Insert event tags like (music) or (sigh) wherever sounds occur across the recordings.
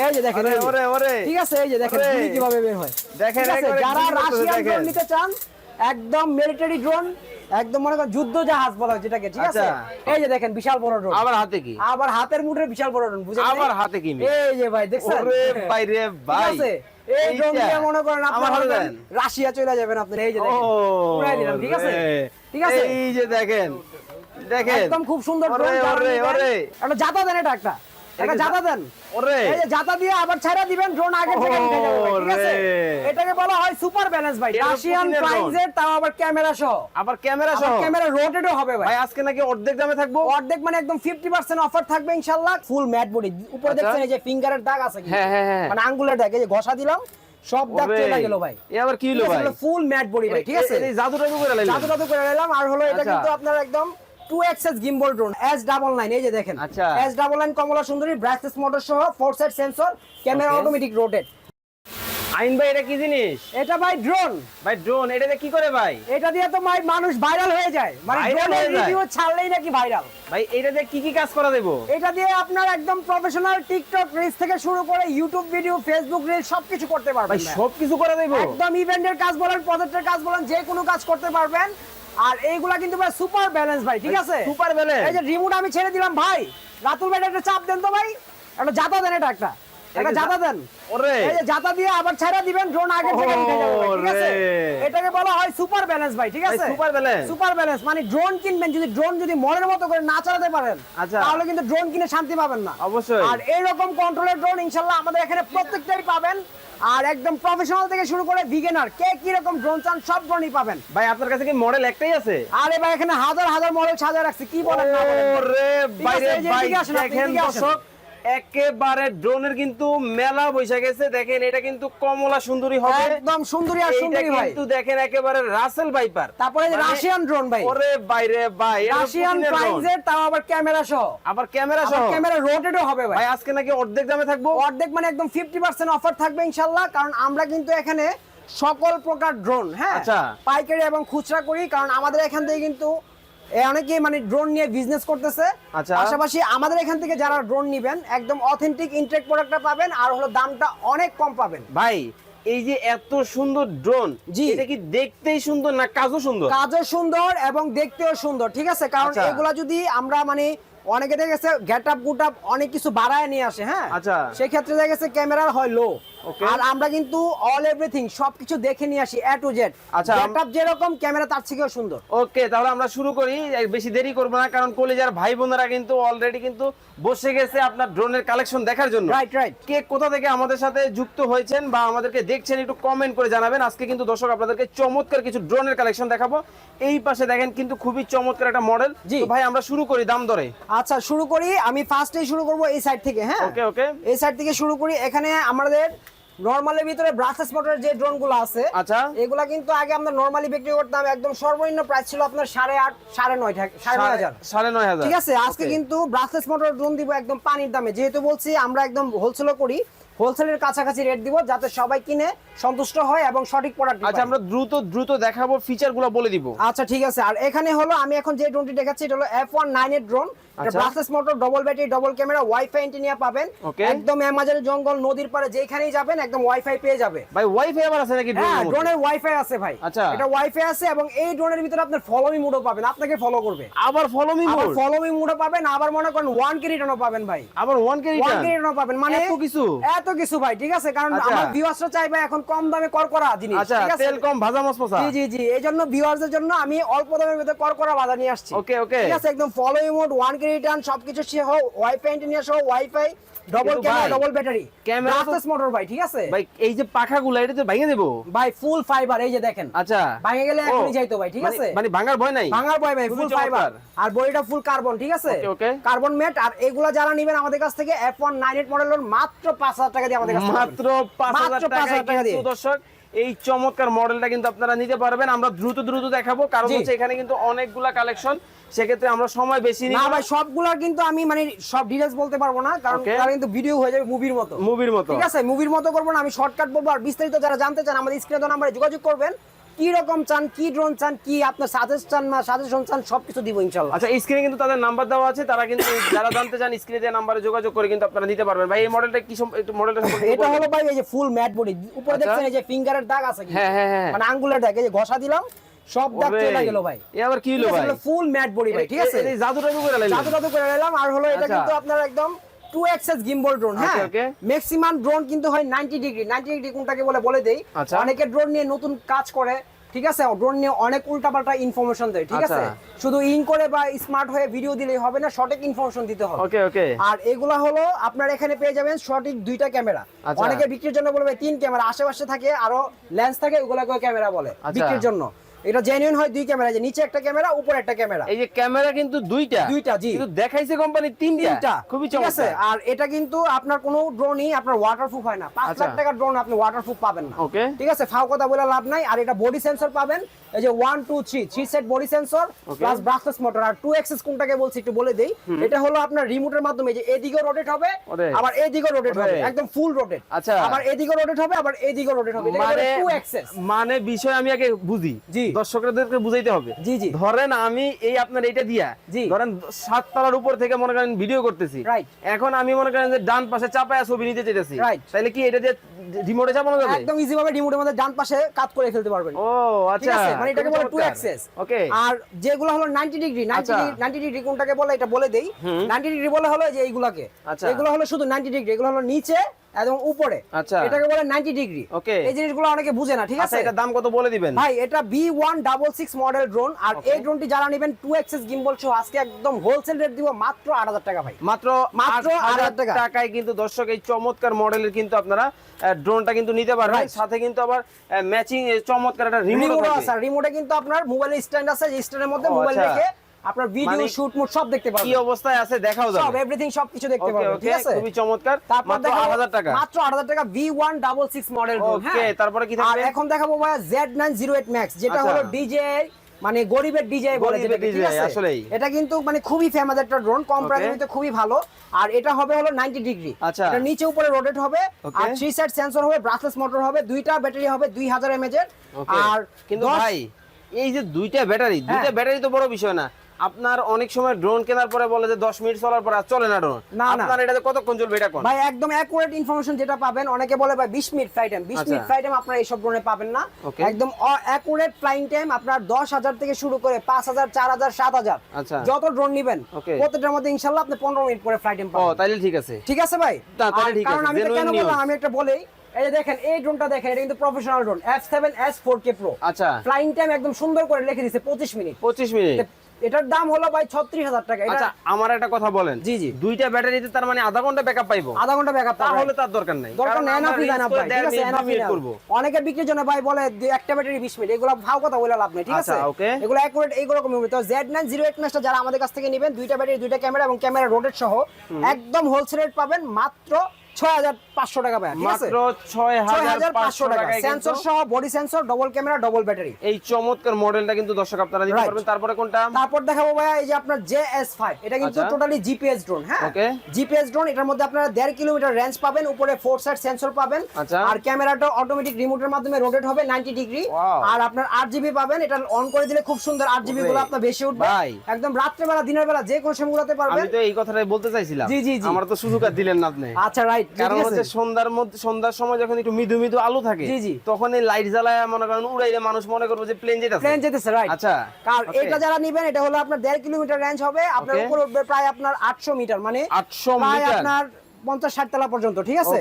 এই যে দেখেন ওরে ওরে ওরে। ঠিক আছে এই যে দেখেন গুলি কীভাবে বের হয়। দেখেন, ঠিক আছে, একবারে যারা রাশিয়ান ড্রোন নিতে চান একদম মিলিটারি ড্রোন একদম মনে করেন যুদ্ধ জাহাজ বলা হয় যেটাকে ঠিক আছে? আচ্ছা। এই যে দেখেন বিশাল বড় ড্রোন আবার হাতে কি? আবার হাতের মুঠে বিশাল বড় ড্রোন বুঝেছেন? আবার হাতে কি এই যে ভাই দেখছেন? ওরে ভাই রে ভাই। এই ড্রোন দিয়ে মনে করেন আমার আপনার হাতে করেন দেন। রাশিয়া চলে যাবেন আপনি। এই যে দেখেন দিলাম ঠিক আছে? ঠিক আছে? এই যে দেখেন দেখেন। একদম খুব সুন্দর ড্রোন ওরে, ওরে। একটা জাতা দেন এটা একটা। যে জাতা দেন। ওরে। এই যে জাতা দিয়ে আবার দিবেন ড্রোন আগে থেকে উঠে যাবে ভাই, ঠিক আছে? ওরে। এটাকে বলা হয় সুপার ব্যালেন্স ভাই। এটা রাশিয়ান। প্রাইজের তাও আবার ক্যামেরা সহ। আবার ক্যামেরা সহ? আবার ক্যামেরা রোটেটও হবে ভাই। ভাই আজকে নাকি অর্ধেক দামে থাকব? অর্ধেক মানে একদম 50% অফার থাকবে ইনশাআল্লাহ। ফুল ম্যাট বডি উপরে আচ্ছা। দেখছেন এই যে ফিঙ্গারের দাগ আছে কিন্তু। হ্যাঁ, হ্যাঁ, হ্যাঁ। মানে আঙ্গুলের দাগ এই যে ঘষা দিলাম সব দাগ ওরে। চলে গেল ভাই। এ আবার কি হলো ভাই? ফুল ম্যাট বডি ভাই ঠিক আছে? এ- এই জাদু টাদু করে জাদু জাদু করে নিলাম আর হলো এটা আচ্ছা। কিন্তু আপনার একদম two axis gimbal drone S double nine এই যে দেখেন। আচ্ছা। এস ডাবল নাইন কমলা সুন্দরী ব্রাসলেস মোটর সহ four side sensor camera automatic rotate আইন ভাই এটা কি জিনিস? এটা ভাই ড্রোন ভাই ড্রোন এটা কি করে ভাই? এটা দিয়ে তো ভাই মানুষ ভাইরাল হয়ে যায়। মানে ড্রোনের? রিভিউ ছাড়লেই নাকি ভাইরাল ভাই এটা দিয়ে কি কি কাজ করা দেবো? এটা দিয়ে আপনার একদম প্রফেশনাল টিকটক রিলস থেকে শুরু করে ইউটিউব ভিডিও ফেসবুক রিলস সবকিছু করতে পারবেন ভাই। সব কিছু করে দেবো? একদম ইভেন্টের কাজ বলেন প্রজেক্টের কাজ বলেন যে কোনো কাজ করতে পারবেন। আর এইগুলা কিন্তু ভাই সুপার ব্যালেন্স ভাই ঠিক আছে? সুপার ব্যালেন্স এই যে রিমোট আমি ছেড়ে দিলাম ভাই রাতুল ভাই একটা চাপ দেন তো ভাই। একটা জাতা দেন এটা একটা। একটা জাতা দেন। ওরে। এই যে জাতা দিয়ে আবার ছাড়া দিবেন ড্রোন আগে থেকে উঠে যাবে ঠিক আছে? এটাকে বলা হয় সুপার ব্যালেন্স ভাই ঠিক আছে? super balance? সুপার ব্যালেন্স মানে ড্রোন কিনবেন যদি ড্রোন যদি মনের মতো করে না চালাতে পারেন আচ্ছা। তাহলে কিন্তু ড্রোন কিনে শান্তি পাবেন না। অবশ্যই। আর এইরকম কন্ট্রোলের ড্রোন ইনশাল্লাহ আমাদের এখানে প্রত্যেকটাই পাবেন। আর একদম প্রফেশনাল থেকে শুরু করে বিগিনার কে কি রকম ড্রোন চান সব ড্রোনই পাবেন। ভাই আপনার কাছে কি মডেল একটাই আছে? আরে ভাই এখানে হাজার হাজার মডেল সাজা রাখছি কি বলেন না বলেন। ওরে ভাই যে ভাই আসেন আপনি, দেখেন দর্শক একেবারে ড্রোনের কিন্তু মেলা বৈশা গেছে দেখেন এটা কিন্তু কমলা সুন্দরী হবে। একদম সুন্দরী আর সুন্দরী ভাই। কিন্তু দেখেন একেবারে রাসেল ভাইপার। তারপরে মানে- রাশিয়ান ড্রোন ভাই। ওরে বাইরে ভাই রাশিয়ান। প্রাইজের তাও আবার ক্যামেরা সহ। আবার ক্যামেরা সহ? ক্যামেরা রোটেটও হবে ভাই। ভাই আজকে নাকি অর্ধেক দামে থাকব? অর্ধেক মানে একদম ফিফটি পার্সেন্ট অফার থাকবে ইনশাল্লাহ কারণ আমরা কিন্তু এখানে সকল প্রকার ড্রোন হ্যাঁ? আচ্ছা। পাইকারি এবং খুচরা করি কারণ আমাদের এখান থেকে কিন্তু অনেকেই মানে ড্রোন নিয়ে বিজনেস করতেছে আচ্ছা। পাশাপাশি আমাদের এখান থেকে যারা ড্রোন নিবেন একদম অথেন্টিক ইনটেক প্রোডাক্টটা পাবেন আর হলো দামটা অনেক কম পাবেন ভাই এই যে এত সুন্দর ড্রোন জি। এটা কি দেখতেই সুন্দর না কাজও সুন্দর কাজও সুন্দর এবং দেখতেও সুন্দর ঠিক আছে কারণ আচ্ছা। এগুলা যদি আমরা মানে অনেকে দেখে গেছে গেট আপ গুট আপ অনেক কিছু বাড়ায় নিয়ে আসে হ্যাঁ আচ্ছা। সেক্ষেত্রে দেখা গেছে ক্যামেরার হয় লো. আর আমরা কিন্তু অল এভরিথিং সবকিছু দেখে নিয়ে আসি এ টু জেড আচ্ছা, যেরকম ক্যামেরা তার থেকেও সুন্দর। ওকে তাহলে আমরা শুরু করি। বেশি দেরি করব না কারণ কলেজের ভাই বোনেরা কিন্তু অলরেডি কিন্তু বসে গেছে আপনার ড্রোনের কালেকশন দেখার জন্য। রাইট রাইট কে কোথা থেকে আমাদের সাথে যুক্ত হয়েছেন বা আমাদেরকে দেখছেন একটু কমেন্ট করে জানাবেন। আজকে কিন্তু দর্শক আপনাদেরকে চমৎকার কিছু ড্রোনের কালেকশন দেখাবো। এই পাশে দেখেন কিন্তু খুবই চমৎকার একটা মডেল জি। ভাই আমরা শুরু করি দাম দরে। আচ্ছা শুরু করি। আমি ফার্স্টেই শুরু করব এই সাইড থেকে হ্যাঁ? ওকে ওকে এই সাইড থেকে শুরু করি। এখানে আমাদের নরমালের ভিতরে ব্রাসেস মোটরের যে ড্রোনগুলো আছে আচ্ছা। এগুলা কিন্তু আগে আমরা নরমালি বিক্রি করতাম একদম সর্বনিম্ন প্রাইস ছিল আপনার সাড়ে আট সাড়ে নয় সাড়ে নয় হাজার। সাড়ে নয় হাজার। ঠিক আছে? আজকে কিন্তু ব্রাসেস মোটর ড্রোন দিব একদম পানির দামে। যেহেতু বলছি আমরা একদম হোলসেলও করি হোলসেলের কাছাকাছি রেট দিব যাতে সবাই কিনে সন্তুষ্ট হয় এবং সঠিক প্রোডাক্ট আচ্ছা আমরা দ্রুত দ্রুত দেখাবো ফিচারগুলো বলে দিব। আচ্ছা ঠিক আছে। আর এখানে হলো আমি এখন যে ড্রোনটি দেখাচ্ছি এটা হলো এফ ওয়ান নাইন এর drone. Brushless motor double battery double camera wifi antenna পাবেন। একদম অ্যামাজনের জঙ্গল নদীর পারে যেখানেই যাবেন একদম ওয়াইফাই পেয়ে যাবে। ভাই ওয়াইফাই আবার আছে নাকি হ্যাঁ ড্রোনের ওয়াইফাই আছে ভাই। আচ্ছা। এটা ওয়াইফাই আছে এবং এই ড্রোনের ভিতরে আপনার ফলো মি মোডও পাবেন। আপনাকে ফলো করবে। আবার follow me mode follow me মোডও পাবেন আবার মনে করেন ওয়ান কে রিটার্নও পাবেন ভাই। আবার ওয়ান কে ওয়ান কে রিটার্নও পাবেন। মানে এত কিছু? এত কিছু ভাই ঠিক আছে? কারণ আচ্ছা। আমার ভিউয়ার্সরা চাইবে এখন কম দামে কর করা জিনিস আচ্ছা ঠিক আছে? তেল কম ভাজা মসমসা জি জি জি এই জন্য ভিউয়ার্সদের জন্য আমি অল্প দামের ভিতরে কর করা বাজার নিয়ে আসছি। ওকে ওকে। ঠিক আছে? একদম follow mode one key return সবকিছু সহ ওয়াইফাই ইন্টারনেট সহ wifi double camera double battery camera তো- মোটর ভাই ঠিক আছে? ভাই এই যে পাখাগুলো এটা তো ভেঙে দেবো? ভাই ফুল ফাইবার এই যে দেখেন। আচ্ছা। ভাঙে গেলে এখনই যাইতো ভাই ঠিক মানে- আছে? মানে ভাঙার ভয় নাই? ভাঙার ভয় ভাই ফুল ফাইবার আর বডিটা ফুল কার্বন ঠিক আছে? okay. কার্বন ম্যাট আর এগুলা যারা নেবেন আমাদের কাছ থেকে F one nine eight model মাত্র পাঁচ হাজার টাকা দিয়ে আমাদের কাছ থেকে পাবেন। মাত্র পাঁচ হাজার টাকা দিয়ে। দর্শক এই চমৎকার মডেলটা কিন্তু আপনারা নিতে পারবেন। আমরা দ্রুত দ্রুত দেখাবো কারণ হচ্ছে এখানে কিন্তু অনেকগুলা কালেকশন সেক্ষেত্রে আমরা সময় বেশি নিই না ভাই সবগুলা কিন্তু আমি মানে সব ডিটেলস বলতে পারব না কারণ. তারা কিন্তু ভিডিও হয়ে যাবে মুভির মতো। মুভির মতো। ঠিক আছে মুভির মতো করব না আমি শর্টকাট বলব। আর বিস্তারিত যারা জানতে চান আমাদের স্ক্রিনে নাম্বারে যোগাযোগ করবেন। কি রকম চান কি ড্রোন চান কি আপনার সাজেস্ট চান না সাজেশন চান সবকিছু দিব আচ্ছা স্ক্রিনে কিন্তু তাদের নাম্বার দেওয়া আছে তারা কিন্তু যারা জানতে চান স্ক্রিনে দেওয়া নাম্বারে যোগাযোগ করে কিন্তু আপনারা নিতে পারবেন ভাই এই মডেলটা কি একটু মডেলটা এটা? হলো ভাই এই যে ফুল ম্যাট বডি উপরে আচ্ছা। দেখছেন এই যে ফিঙ্গারের দাগ আছে হ্যাঁ হ্যাঁ হ্যাঁ মানে আঙ্গুলের দাগ এই যে ঘষা দিলাম সব দাগ চলে গেল ভাই এ আবার কি হলো ভাই ফুল ম্যাট বডি ভাই ঠিক আছে এই জাদুটা কি করে? জাদু জাদু করে নিলাম আর হলো এটা আচ্ছা। কিন্তু আপনার একদম গিম্বল ড্রোন হ্যাঁ. ম্যাক্সিমাম ড্রোন কিন্তু হয় 90 ডিগ্রি 90 ডিগ্রি কোনটাকে বলে বলে দেই আচ্ছা। অনেকে ড্রোন নিয়ে নতুন কাজ করে ঠিক আছে ড্রোন নিয়ে অনেক উল্টাপাল্টা ইনফরমেশন দেয় ঠিক আছে আচ্ছা। শুধু ইন করে বা স্মার্ট হয়ে ভিডিও দিলেই হবে না সঠিক ইনফরমেশন দিতে হবে ওকে ওকে আর এগুলা হলো আপনার এখানে পেয়ে যাবেন সঠিক দুইটা ক্যামেরা আচ্ছা। অনেকে বিক্রির জন্য বলবে তিন ক্যামেরা আশেপাশে থাকে আরও লেন্স থাকে ওগুলাকে ক্যামেরা বলে। বিক্রির জন্য এটা জেনুইন হয় দুই ক্যামেরা যে নিচে একটা ক্যামেরা উপরে একটা ক্যামেরা এই যে ক্যামেরা কিন্তু দুইটা। দুইটা, জি। কিন্তু দেখাইছে কোম্পানি তিনটা। খুবই চমৎকার। আর এটা কিন্তু আপনার কোনো ড্রোনই আপনার ওয়াটারপ্রুফ হয় না। পাঁচ আচ্ছা। লাখ টাকার ড্রোন আপনি ওয়াটারপ্রুফ পাবেন না। ওকে ঠিক আছে? ফাও কথা বলে লাভ নাই। আর এটা বডি সেন্সর পাবেন। এই যে one two three three set body sensor plus brushless motor আর টু এক্সেস কোনটাকে বলছি একটু বলে দেই। এটা হলো আপনার রিমোটের মাধ্যমে। যে এদিকেও রোটেট হবে আবার এদিকেও রোটেট হবে। একদম ফুল রোটেট আচ্ছা। আবার এদিকেও রোটেট হবে আবার এদিকেও রোটেট হবে। মানে টু এক্সেস মানে বিষয় আমি আগে বুঝি। জি। দর্শকদেরকে বুঝাইতে হবে। জি, জি। ধরেন আমি এই আপনার এইটা দিয়া জি। ধরেন সাত তলার উপর থেকে মনে করেন ভিডিও করতেছি. এখন আমি মনে করেন যে ডান পাশে চাপায়া ছবি নিতে চাইতেছি. তাহলে কি এটা দিয়ে রিমোটে চাপানো যাবে? একদম ইজি ভাবে রিমোটের মধ্যে ডান পাশে কাট করে ফেলতে পারবেন। ও আচ্ছা। মানে এটাকে বলে টু অ্যাক্সেস ওকে আর যেগুলো হলো 90 ডিগ্রি 90 আচ্ছা। ডিগ্রি 90 ডিগ্রি কোনটাকে বলে এটা বলে দেই। 90 ডিগ্রি বলে হলো যে এইগুলাকে। আচ্ছা। এগুলো হলো শুধু 90 ডিগ্রি এগুলো হলো নিচে এবং উপরে। আচ্ছা। এটাকে বলে 90 ডিগ্রি Okay. এই জিনিসগুলো অনেকে বুঝে না ঠিক আচ্ছা আছে? এটার দাম কত বলে দিবেন? ভাই এটা B166 মডেল ড্রোন আর এই ড্রোনটি যারা নেবেন 2 এক্সেস গিম্বল সহ আজকে একদম হোলসেল রেট দিব মাত্র 8000 টাকা ভাই। মাত্র মাত্র মাত্র 8000 টাকায় কিন্তু দর্শক এই চমৎকার মডেলের কিন্তু আপনারা ড্রোনটা কিন্তু নিতে পারবেন. সাথে কিন্তু আবার ম্যাচিং চমৎকার একটা রিমোট আছে। রিমোটে কিন্তু আপনার মোবাইল স্ট্যান্ড আছে স্ট্যান্ডের মধ্যে মোবাইল আচ্ছা। রেখে আপনার ভিডিও শুট মুট সব দেখতে কি অবস্থায় আছে দেখাও সব এভরিথিং সব কিছু দেখতে ওকে ঠিক আছে? খুবই চমৎকার। মাত্র 8000 টাকা। মাত্র 8000 টাকা V166 মডেল ওকে তারপরে কি আর এখন দেখাবো ভাইয়া Z908 Max যেটা আচ্ছা। হলো ডিজে মানে গরিবের বলে ঠিক আছে? এটা কিন্তু মানে খুবই ফেমাস একটা ড্রোন কম. প্রাইসে খুবই ভালো। আর এটা হবে হলো 90 ডিগ্রি আচ্ছা। এটা নিচে উপরে রোটেট হবে। আর থ্রি সাইড সেন্সর হবে ব্রাসলেস মোটর হবে দুইটা ব্যাটারি হবে 2000 mAh এর। আর কিন্তু ভাই এই যে দুইটা ব্যাটারি দুইটা। ব্যাটারি তো বড় বিষয় না। আপনার অনেক সময় ড্রোন কেনার পরে বলে যে 10 মিনিট চলার পর আর চলে না ড্রোন না। আপনার এটাতে কতক্ষণ চলবে এটা কোন? ভাই একদম অ্যাকুরেট ইনফরমেশন যেটা পাবেন অনেকে বলে ভাই 20 মিনিট ফ্লাইট টাইম 20 আচ্ছা। মিনিট ফ্লাইট টাইম আপনারা এইসব ড্রোনে পাবেন না। একদম অ্যাকুরেট ফ্লাইং টাইম আপনার 10000 থেকে শুরু করে 5000 4000 7000 আচ্ছা। যত ড্রোন নেবেন. প্রত্যেকটার মধ্যে ইনশাআল্লাহ আপনি 15 মিনিট পরে ফ্লাইট টাইম ও পাবেন। তাইলে ঠিক আছে। ঠিক আছে ভাই? তাহলে ঠিক কারণ আছে, আমি কেন বললাম আমি একটা বলেই এই দেখেন এই ড্রোনটা দেখেন এটা কিন্তু professional drone F7S 4K Pro আচ্ছা। ফ্লাইং টাইম একদম সুন্দর করে লিখে দিয়েছে 25 মিনিট 25 মিনিট এটার দাম হলো ভাই 36000 টাকা। এটা আচ্ছা আমার একটা কথা বলেন। জি, জি। দুইটা ব্যাটারিতে তার মানে আধা ঘণ্টা ব্যাকআপ পাইবো? আধা ঘণ্টা ব্যাকআপ তাহলে তার দরকার নাই। দরকার নেই না আমরা ফি জানা ভাই ঠিক আছে মিনিট enough। করব। অনেকে বিক্রির জন্য ভাই বলে একটা ব্যাটারি 20 মিনিট। এগুলো ভাও কথা বলে লাভ নেই ঠিক আছে? আচ্ছা, okay. এগুলো অ্যাকুরেট এইগুলো রকম হবে তো Z908 ম্যাচটা যারা আমাদের কাছ থেকে নেবেন দুইটা ব্যাটারি দুইটা ক্যামেরা এবং ক্যামেরা রোটেট সহ একদম হোলসেল রেট পাবেন মাত্র 6500 টাকা ভাই মাত্র 6500 6500 টাকা। সেন্সর সহ body sensor double camera double battery এই চমৎকার মডেলটা কিন্তু দর্শক আপনারা নিতে পারবেন। তারপরে কোনটা? তারপর দেখাবো ভাইয়া এই যে আপনার JS5 এটা কিন্তু আচ্ছা। টোটালি জিপিএস ড্রোন হ্যাঁ? Okay. জিপিএস ড্রোন এটার মধ্যে আপনারা দেড় কিলোমিটার রেঞ্জ পাবেন উপরে ফোর সাইড সেন্সর পাবেন। আচ্ছা। আর ক্যামেরাটা অটোমেটিক রিমোটের মাধ্যমে রোটেট হবে 90 ডিগ্রি আর আপনার পাবেন এটা অন করে দিলে খুব সুন্দর আট জিবি গুলো আপনার বেশি উঠবে। একদম রাত্রে বেলা দিনের বেলা যে কোনো সময় উড়াতে পারবেন। আমি তো এই কথাটাই বলতে চাইছিলাম। জি, জি, জি। আমার তো সুযোগ দিলেন না আপনি। আচ্ছা রাইট কারণ হচ্ছে সন্ধ্যার মধ্যে সন্ধ্যার সময় যখন একটু মৃদু মৃদু আলো থাকে জি, জি। তখন এই লাইট জ্বালায় মনে করেন উড়াইলে মানুষ মনে করবে যে প্লেন যেতেছে রাইট আচ্ছা এটা যারা নেবেন এটা হলো আপনার দেড় কিলোমিটার রেঞ্জ হবে আপনার Okay. উপর উঠবে প্রায় আপনার আটশো মিটার মানে 800 মিটার। আপনার পঞ্চাশ ষাট তলা পর্যন্ত ঠিক আছে.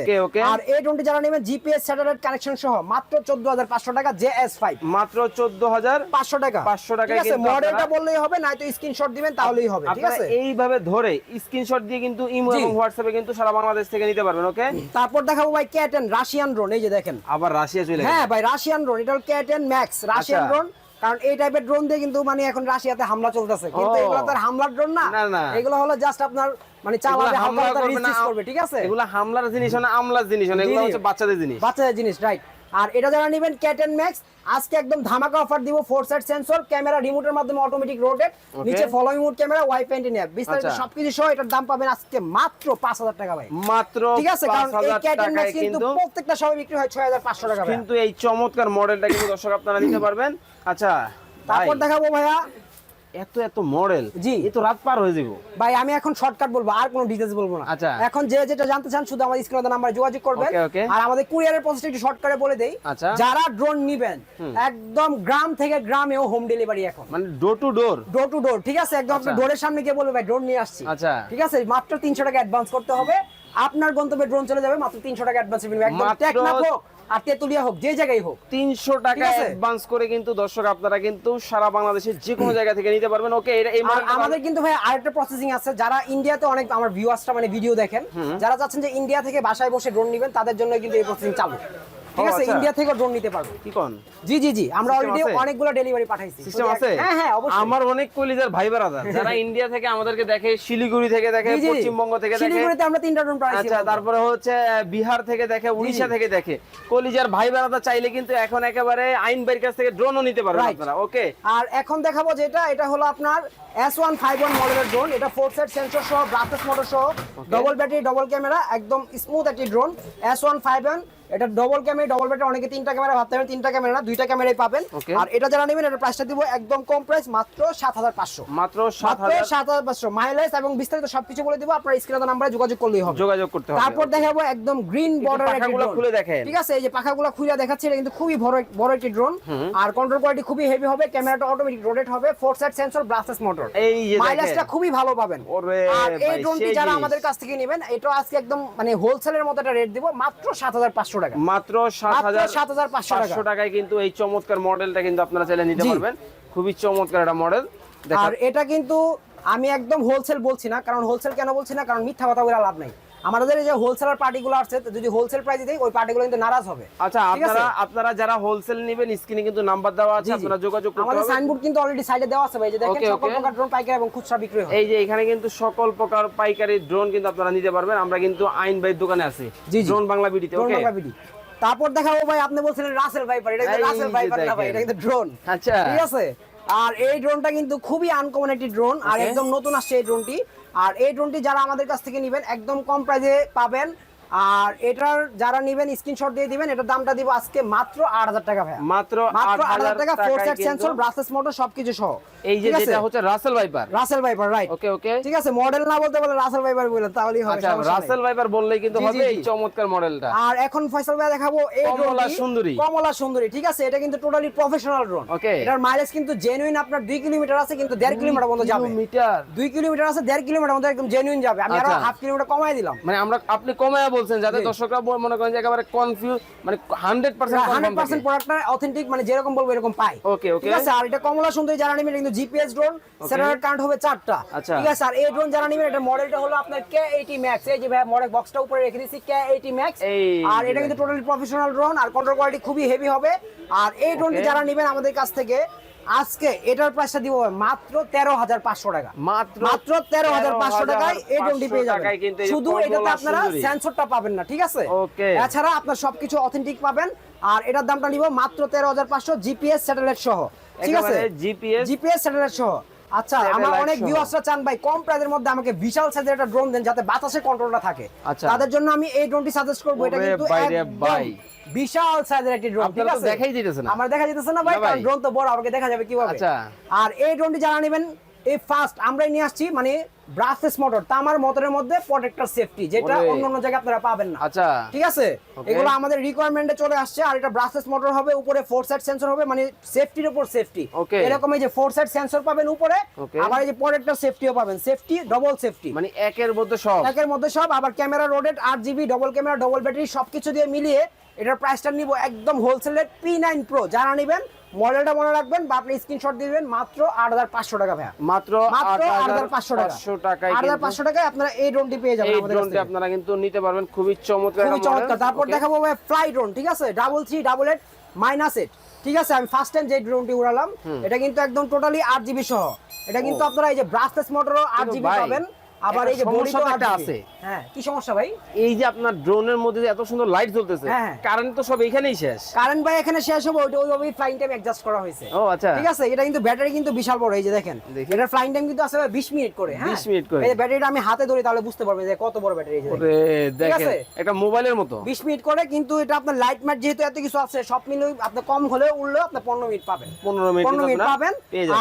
আর এই ড্রোনটি যারা নেবেন জিপিএস স্যাটেলাইট কানেকশন সহ মাত্র চোদ্দ হাজার পাঁচশো টাকা জে এস ফাইভ মাত্র চোদ্দ হাজার পাঁচশো টাকা। 500 টাকায় ঠিক আছে মডেলটা বললেই হবে নয়তো স্ক্রিনশট দিবেন তাহলেই হবে ঠিক আছে? এইভাবে ধরে স্ক্রিনশট দিয়ে কিন্তু ইমো এবং হোয়াটসঅ্যাপে কিন্তু সারা বাংলাদেশ থেকে নিতে পারবেন ওকে? তারপর দেখাবো ভাই ক্যাটেন রাশিয়ান ড্রোন এই যে দেখেন। আবার রাশিয়া চলে হ্যাঁ ভাই রাশিয়ান ড্রোন এটা হলো ক্যাটেন ম্যাক্স রাশিয়ান। ড্রোন কারণ এই টাইপের ড্রোন দিয়ে কিন্তু মানে এখন রাশিয়াতে হামলা চলতেছে কিন্তু। এগুলো তার হামলার ড্রোন না। এগুলো হলো জাস্ট আপনার মানে চালাবে হামলা করবে ঠিক আছে এগুলা হামলার জিনিস না আমলার জিনিস না এগুলো। হচ্ছে বাচ্চাদের জিনিস বাচ্চাদের জিনিস রাইট আর এটা যারা নেবেন ক্যাটেন ম্যাক্স আজকে একদম ধামাকা অফার দিব ফোর সাইড সেন্সর ক্যামেরা রিমোটের মাধ্যমে অটোমেটিক রোটেট. নিচে following mode camera wi wifi app বিস্তারিত আচ্ছা। সবকিছু সহ এটার দাম পাবেন আজকে মাত্র পাঁচ হাজার টাকা ভাই। মাত্র ঠিক আছে কারণ এই ক্যাটেন ম্যাক্স কিন্তু প্রত্যেকটা সবাই বিক্রি হয় ছয় হাজার পাঁচশো টাকা কিন্তু এই চমৎকার মডেলটা কিন্তু দর্শক আপনারা নিতে পারবেন। আচ্ছা তারপর দেখাবো ভাইয়া। এত এত মডেল জি। এ তো রাত পার হয়ে যাব ভাই আমি এখন শর্টকাট বলব আর কোনো বলব না আচ্ছা। এখন যে যেটা জানতে চান শুধু আমাদের স্ক্রিনে নাম্বারে যোগাযোগ করবেন. আর আমাদের কুরিয়ারের প্রসেসটা একটু শর্টকাটে বলে দেই আচ্ছা। যারা ড্রোন নিবেন একদম গ্রাম থেকে গ্রামেও হোম ডেলিভারি এখন মানে door to door door to door ঠিক আছে একদম আপনি আচ্ছা। ডোরের সামনে গিয়ে বলবে ভাই ড্রোন নিয়ে আসছি আচ্ছা। ঠিক আছে মাত্র তিনশো টাকা অ্যাডভান্স করতে হবে আপনার গন্তব্যে ড্রোন চলে যাবে মাত্র তিনশো টাকা অ্যাডভান্স নেবে একদম মাত্র- টেকনাফ হোক আর তেতুলিয়া হোক যে জায়গায় হোক। তিনশো টাকা অ্যাডভান্স করে কিন্তু দর্শক আপনারা কিন্তু সারা বাংলাদেশের যে কোনো জায়গা থেকে নিতে পারবেন। ওকে এটা এই আমাদের কিন্তু ভাই আরেকটা প্রসেসিং আছে যারা ইন্ডিয়াতে অনেক আমার ভিউয়ার্সরা মানে ভিডিও দেখেন যারা চাচ্ছেন যে ইন্ডিয়া থেকে বাসায় বসে ড্রোন নেবেন তাদের জন্য কিন্তু এই প্রসেসিং চালু। ঠিক আছে আচ্ছা। ইন্ডিয়া থেকে ড্রোন নিতে পারবে। কি কোন? জি জি জি আমরা অলরেডি? অনেকগুলো ডেলিভারি পাঠাইছি। সিস্টেম আছে? হ্যাঁ হ্যাঁ অবশ্যই। আমার অনেক কলিজার ভাই ব্রাদার (laughs) যারা ইন্ডিয়া থেকে আমাদেরকে দেখে শিলিগুড়ি থেকে দেখে। পশ্চিমবঙ্গ থেকে দেখে। শিলিগুড়িতে আমরা তিনটা ড্রোন পাঠাইছি আচ্ছা তারপরে হচ্ছে বিহার থেকে দেখে উড়িষ্যা থেকে দেখে। কলিজার ভাই ব্রাদার চাইলে কিন্তু এখন একেবারে আইন বাইর কাছ থেকে ড্রোনও নিতে পারবেন. আপনারা ওকে আর এখন দেখাবো যেটা এটা হলো আপনার এস ওয়ান ফাইভ ওয়ান মডেলের ড্রোন এটা ফোর সেট সেন্সর সহ ব্রাসেস মোটর সহ। ডবল ব্যাটারি ডবল ক্যামেরা একদম স্মুথ একটি drone S one five one এটা ডবল ক্যামেরা ডবল ব্যাটারি অনেকে তিনটা ক্যামেরা ভাবতে পারেন তিনটা ক্যামেরা না দুইটা ক্যামেরাই পাবেন। আর এটা যারা নেবেন এটা প্রাইসটা দিব একদম কম প্রাইস মাত্র সাত হাজার পাঁচশো। মাত্র সাত মাত্র হাজার সাত হাজার পাঁচশো। মাইলেজ এবং বিস্তারিত সবকিছু বলে দিব আপনার স্ক্রিনে নাম্বারে যোগাযোগ করলেই হবে। যোগাযোগ করতে হবে। তারপর দেখাবো একদম গ্রিন বর্ডার পাখাগুলো খুলে দেখেন। ঠিক আছে এই যে পাখাগুলো খুলে দেখাচ্ছি এটা কিন্তু খুবই বড় বড় একটি ড্রোন আর কন্ট্রোল কোয়ালিটি খুবই হেভি হবে ক্যামেরাটা অটোমেটিক রোটেট হবে four side sensor brushless motor এই যে মাইলেজটা খুবই ভালো পাবেন। আর এই ড্রোনটি যারা আমাদের কাছ থেকে নেবেন এটা আজকে একদম মানে হোলসেলের মতো একটা রেট দিব মাত্র সাত হাজার পাঁচশো টাকা। মাত্র সাত হাজার সাত হাজার পাঁচশো টাকায় কিন্তু এই চমৎকার মডেলটা কিন্তু আপনারা চাইলে নিতে পারবেন। খুবই চমৎকার একটা মডেল। আর এটা কিন্তু আমি একদম হোলসেল বলছি না কারণ হোলসেল কেন বলছি না? কারণ মিথ্যা কথা বলে লাভ নাই। আমাদের এই যে হোলসেলার পার্টিগুলো আছে যদি হোলসেল প্রাইসে দেই ওই পার্টিগুলো কিন্তু নারাজ হবে। আচ্ছা? আপনারা আপনারা যারা হোলসেল নেবেন স্ক্রিনে কিন্তু নাম্বার দেওয়া আছে। আপনারা যোগাযোগ করতে আমাদের সাইনবোর্ড কিন্তু অলরেডি সাইডে দেওয়া আছে ভাই যে দেখেন সকল প্রকার ড্রোন পাইকারি এবং খুচরা বিক্রি হয়। এই যে এখানে কিন্তু সকল প্রকার পাইকারি ড্রোন কিন্তু আপনারা নিতে পারবেন। আমরা কিন্তু আইন ভাই দোকানে আছি। ড্রোন বাংলা বিডিতে ড্রোন ওকে বাংলা বিডি তারপর দেখাবো ভাই আপনি বলছিলেন রাসেল ভাইপার এটা কিন্তু রাসেল ভাইপার না ভাই এটা কিন্তু ড্রোন আচ্ছা। ঠিক আছে? আর এই ড্রোনটা কিন্তু খুবই আনকমন একটি ড্রোন আর একদম নতুন আসছে এই ড্রোনটি আর এই ড্রোনটি যারা আমাদের কাছ থেকে নেবেন একদম কম প্রাইসে পাবেন। আর এটার যারা নেবেন স্ক্রিনশট দিয়ে দিবেন এটার দামটা দিব আজকে মাত্র আট হাজার টাকা ভাই মাত্র মাত্র আট আট হাজার টাকা four set sensor brushless motor সবকিছু সহ। এই যে যেটা হচ্ছে Russell Viper Russell Viper right okay okay ঠিক আছে মডেল না বলতে বলে রাসেল ভাইপার বলে তাহলেই হবে আচ্ছা রাসেল ভাইপার বললেই কিন্তু হবে এই চমৎকার মডেলটা আর এখন ফয়সাল ভাই দেখাবো এই কমলা সুন্দরী। কমলা সুন্দরী ঠিক আছে? এটা কিন্তু টোটালি প্রফেশনাল ড্রোন Okay. এটার মাইলেজ কিন্তু জেনুইন আপনার দুই কিলোমিটার আছে কিন্তু দেড় কিলোমিটার পর্যন্ত যাবে। মিটার দুই কিলোমিটার আছে দেড় কিলোমিটার মধ্যে একদম জেনুইন যাবে। আমি আরও আচ্ছা। হাফ কিলোমিটার কমাই দিলাম। মানে আমরা আপনি কমায়া বলছেন যাতে দর্শকরা মনে করেন যে একেবারে কনফিউজ মানে হান্ড্রেড পার্সেন্ট হান্ড্রেড পার্সেন্ট প্রোডাক্টটা অথেন্টিক মানে যেরকম বলব এরকম পাই Okay, okay. ঠিক আছে আর এটা কমলা সুন্দরী যারা নেবেন কিন্তু জিপিএস ড্রোন স্যাটেলাইট কারেন্ট হবে চারটা। আচ্ছা। ঠিক আছে আর এই ড্রোন যারা নেবেন এটা মডেলটা হলো আপনার কে এইটি ম্যাক্স এই যে ভাই মডেল বক্সটা উপরে রেখে দিচ্ছি কে এইটি ম্যাক্স আর এটা কিন্তু টোটালি প্রফেশনাল ড্রোন আর কন্ট্রোল কোয়ালিটি খুবই হেভি হবে। আর এই ড্রোনটি যারা নেবেন আমাদের কাছ থেকে আজকে এটার প্রাইসটা দিব মাত্র তেরো হাজার পাঁচশো টাকা। মাত্র মাত্র তেরো হাজার পাঁচশো টাকায় এই ডোমটি পেয়ে যাবেন। শুধু এটাতে আপনারা। সেন্সরটা পাবেন না ঠিক আছে. এছাড়া আপনার সবকিছু অথেন্টিক পাবেন। আর এটার দামটা নিব মাত্র তেরো হাজার পাঁচশো জিপিএস স্যাটেলাইট সহ ঠিক আছে? জিপিএস জিপিএস স্যাটেলাইট সহ। আচ্ছা আমার অনেক ভিউয়ার্সরা চান ভাই কম প্রাইজের মধ্যে আমাকে বিশাল সাইজের একটা ড্রোন দেন যাতে বাতাসে কন্ট্রোলটা থাকে আচ্ছা। তাদের জন্য আমি এই ড্রোনটি সাজেস্ট করব এটা কিন্তু ভাই। বিশাল সাইজের একটি ড্রোন ঠিক আছে দেখাই না। আমার দেখা যেতেছে না ভাই না ভাই। কারণ ড্রোন তো বড় আমাকে দেখা যাবে কীভাবে আচ্ছা। আর এই ড্রোনটি যারা নেবেন এই ফার্স্ট আমরাই নিয়ে আসছি মানে ব্রাসলেস মোটর তামার মোটরের মধ্যে প্রোটেক্টর সেফটি যেটা অন্য অন্য জায়গায় আপনারা পাবেন না। আচ্ছা। ঠিক আছে? এগুলো আমাদের রিকোয়ারমেন্টে চলে আসছে আর এটা ব্রাসলেস মোটর হবে উপরে ফোর সাইড সেন্সর হবে মানে সেফটির উপর সেফটি. এরকম এই যে ফোর সাইড সেন্সর পাবেন উপরে আবার এই যে প্রোটেক্টর সেফটিও পাবেন। সেফটি ডবল সেফটি মানে একের মধ্যে সব। একের মধ্যে সব আবার ক্যামেরা রোডেড আট GB double camera double battery সবকিছু দিয়ে মিলিয়ে এটার প্রাইসটা নিব একদম হোলসেলের পি নাইন প্রো যারা নেবেন মডেলটা মনে রাখবেন বা আপনি স্ক্রিনশট দিবেন মাত্র আট হাজার পাঁচশো টাকা ভাইয়া। মাত্র আট হাজার পাঁচশো টাকা। টাকায় টাকায় আপনারা এই ড্রোনটি পেয়ে যাবেন আমাদের কাছ ড্রোনটি আপনারা কিন্তু নিতে পারবেন। খুবই চমৎকার খুবই চমৎকার। তারপর? দেখাবো ফ্লাই ড্রোন ঠিক আছে? মাইনাস ঠিক আছে? আমি ফার্স্ট টাইম যে ড্রোনটি উড়ালাম এটা কিন্তু একদম টোটালি আট জিবি সহ। এটা কিন্তু আপনারা এই যে ব্রাসলেস মোটরও আট কিন্তু জিবি পাবেন। আবার এই যে সমস্যা বডিতেও তো আট একটা আছে। হ্যাঁ কি সমস্যা ভাই এই যে আপনার ড্রোনের মধ্যে এত সুন্দর লাইট জ্বলতেছে হ্যাঁ, হ্যাঁ। কারেন্ট তো সব এখানেই শেষ কারেন্ট ভাই এখানে শেষ হবে ওইটা ওইভাবেই ফ্লাইং টাইম অ্যাডজাস্ট করা হয়েছে ও আচ্ছা ঠিক আছে এটা কিন্তু ব্যাটারি কিন্তু বিশাল বড় এই যে দেখেন দেখি। এটার ফ্লাইং টাইম কিন্তু আছে 20 মিনিট করে হ্যাঁ 20 মিনিট করে। এই ব্যাটারিটা আমি হাতে ধরি তাহলে বুঝতে পারবেন যে কত বড় ব্যাটারি এই যে দেখেন। ওরে দেখেন? একটা মোবাইলের মতো 20 মিনিট করে কিন্তু এটা আপনার লাইট ম্যাট যেহেতু এত কিছু আছে সব মিলে আপনি কম হলেও উঠলেও আপনি 15 মিনিট পাবেন 15 মিনিট 15 মিনিট পাবেন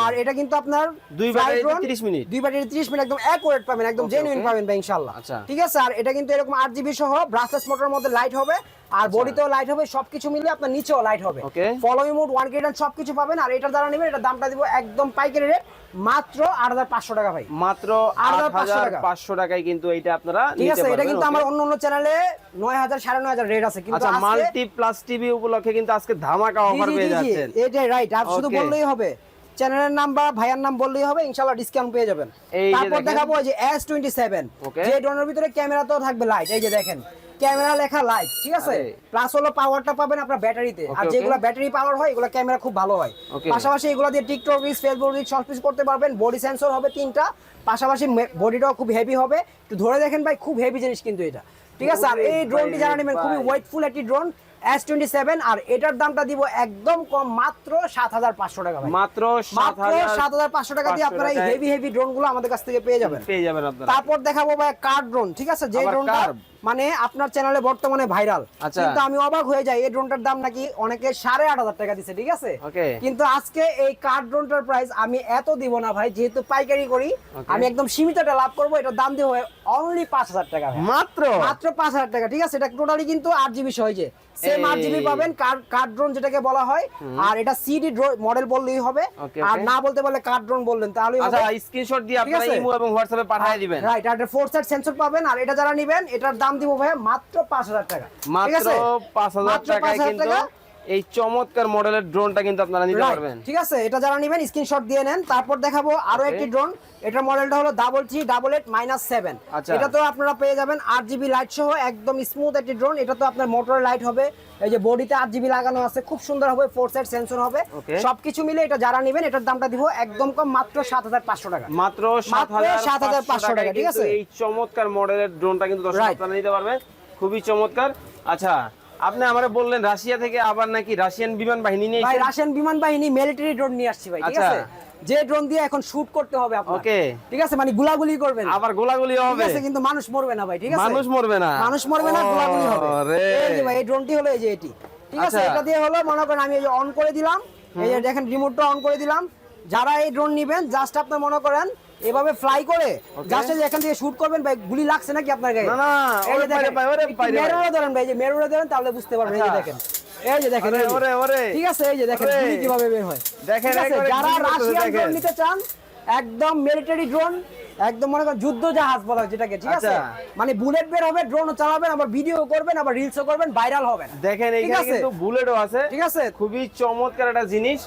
আর এটা কিন্তু আপনার দুই drone, 30 মিনিট। দুই ব্যাটারি 30 মিনিট একদম অ্যাকুরেট পাবেন একদম জেনুইন পাবেন ভাই ইনশাআল্লাহ আচ্ছা। ঠিক আছে আর এটা কিন্তু এরকম 8 জিবি সহ ব্রাসলেস মোটরের মধ্যে লাইট হবে আর আচ্ছা। বডিতেও লাইট হবে সবকিছু মিলে আপনার নিচেও লাইট হবে. ফলোই মোড ওয়ান গ্রেড সবকিছু পাবেন আর এটার দ্বারা নেবেন এটা দামটা দিব একদম পাইকারি রেট মাত্র 8500 টাকা ভাই মাত্র 8500 টাকা। 8500 টাকায় কিন্তু এইটা আপনারা ঠিক আছে এটা কিন্তু? আমার অন্য অন্য চ্যানেলে 9000 9500 রেট আছে কিন্তু আচ্ছা মাল্টি প্লাস টিভি উপলক্ষে কিন্তু আজকে ধামাকা অফার পেয়ে যাচ্ছেন এটাই রাইট আর শুধু বললেই হবে চ্যানেলের নাম বা ভাইয়ার নাম বললেই হবে ইনশাআল্লাহ ডিসকাউন্ট পেয়ে যাবেন। তারপর দেখাবো যে S27 Okay. যে ড্রোনের ভিতরে ক্যামেরাতেও থাকবে লাইট এই যে দেখেন। ক্যামেরা লেখা লাইট ঠিক আছে? প্লাস হলো পাওয়ারটা পাবেন আপনার ব্যাটারিতে। আর. যেগুলো ব্যাটারি পাওয়ার হয় এগুলো ক্যামেরা খুব ভালো হয়। পাশাপাশি এগুলো দিয়ে টিকটক রিলস ফেসবুক রিলস সব কিছু করতে পারবেন। বডি সেন্সর হবে তিনটা। পাশাপাশি বডিটাও খুব হেভি হবে। একটু ধরে দেখেন ভাই খুব হেভি জিনিস কিন্তু এটা। ঠিক আছে? আর এই ড্রোনটি যারা নেবেন খুবই ওয়েটফুল একটি ড্রোন এস টোয়েন্টি সেভেন আর এটার দামটা দিব একদম কম মাত্র সাত হাজার পাঁচশো টাকা মাত্র সাত হাজার পাঁচশো টাকা দিয়ে 7,500 আপনারা এই হেভি হেভি ড্রোনগুলো আমাদের কাছ থেকে পেয়ে যাবেন। পেয়ে যাবেন তারপর দেখাবো ভাই কার ড্রোন ঠিক আছে? যে ড্রোনটা? মানে আপনার চ্যানেলে বর্তমানে ভাইরাল আচ্ছা। কিন্তু আমি অবাক হয়ে যাই এই ড্রোনটার দাম নাকি অনেকে সাড়ে আট হাজার টাকা দিছে ঠিক আছে. কিন্তু আজকে এই কার ড্রোনটার প্রাইস আমি এত দিব না ভাই যেহেতু পাইকারি করি আমি একদম সীমিতটা লাভ করব এটার দাম দিব অনলি পাঁচ হাজার টাকা মাত্র? মাত্র পাঁচ হাজার টাকা ঠিক আছে? এটা টোটালি কিন্তু আট জিবি হয়েছে সেম আট জিবি। পাবেন কার্ড ড্রোন যেটাকে বলা হয়। আর এটা সিডি মডেল বললেই হবে। আর না বলতে পারলে কার্ড ড্রোন বললেন তাহলে আচ্ছা স্ক্রিনশট দিয়ে আপনারা ইমো এবং হোয়াটসঅ্যাপে পাঠিয়ে দিবেন। রাইট আর ফোর সাইড সেন্সর পাবেন আর এটা যারা নেবেন এটার দাম দিব ভাইয়া মাত্র পাঁচ হাজার টাকা মাত্র পাঁচ হাজার টাকা কিন্তু। এই চমৎকার মডেলের ড্রোনটা কিন্তু আপনারা নিতে পারবেন। ঠিক আছে এটা যারা নেবেন স্ক্রিনশট দিয়ে নেন তারপর দেখাবো আরও একটি ড্রোন এটার মডেলটা হলো double three double eight minus seven. এটা তো আপনারা পেয়ে যাবেন আট জিবি লাইট সহ একদম স্মুথ একটি ড্রোন এটা তো আপনার মোটর লাইট হবে এই যে বডিতে আট জিবি লাগানো আছে খুব সুন্দর হবে ফোর সাইড সেন্সর হবে। সবকিছু মিলে এটা যারা নেবেন এটার দামটা দিব একদম কম মাত্র সাত হাজার পাঁচশো টাকা। মাত্র সাত হাজার পাঁচশো টাকা, ঠিক আছে? এই চমৎকার মডেলের ড্রোনটা কিন্তু দর্শক নিতে পারবেন। খুবই চমৎকার। আচ্ছা আপনি আমারে বললেন রাশিয়া থেকে আবার নাকি রাশিয়ান বিমান বাহিনী নিয়ে ভাই রাশিয়ান বিমান বাহিনী মিলিটারি ড্রোন নিয়ে আসছি ভাই ঠিক আচ্ছা। আছে? যে ড্রোন দিয়ে এখন শুট করতে হবে আপনার। Okay. ঠিক আছে? মানে গুলাগুলি করবেন। আবার গোলাগুলি ঠিক হবে। আছে কিন্তু মানুষ মরবে না ভাই ঠিক আছে? মানুষ মরবে না। মানুষ মরবে না গোলাগুলি হবে। এই যে ভাই এই ড্রোনটি হলো এই যে এটি। ঠিক আছে? আচ্ছা। এটা দিয়ে হলো মনে করেন আমি এই যে অন করে দিলাম। এই যে দেখেন রিমোটটা অন করে দিলাম। যারা এই ড্রোন নেবেন জাস্ট আপনি মনে করেন এভাবে ফ্লাই করে জাস্ট এখান থেকে শুট করবেন ভাই গুলি লাগছে নাকি আপনার গায়ে? না, না, এই দেখেন। মেরুরে ধরেন ভাই যে মেরুরে ধরেন তাহলে বুঝতে পারবেন এই আচ্ছা। দেখেন। এই যে দেখেন ওরে, ওরে। ঠিক আছে এই যে দেখেন গুলি কীভাবে বের হয়। দেখেন, যারা রাশিয়ান ড্রোন নিতে চান একদম মিলিটারি ড্রোন একদম মনে করেন যুদ্ধ জাহাজ বলা হয় যেটাকে ঠিক আছে? আচ্ছা। মানে বুলেট বের হবে ড্রোনও চালাবেন আবার ভিডিও করবেন আবার রিলসও করবেন ভাইরাল হবেন। দেখেন আছে? কিন্তু বুলেটও আছে। ঠিক আছে? খুবই চমৎকার একটা জিনিস।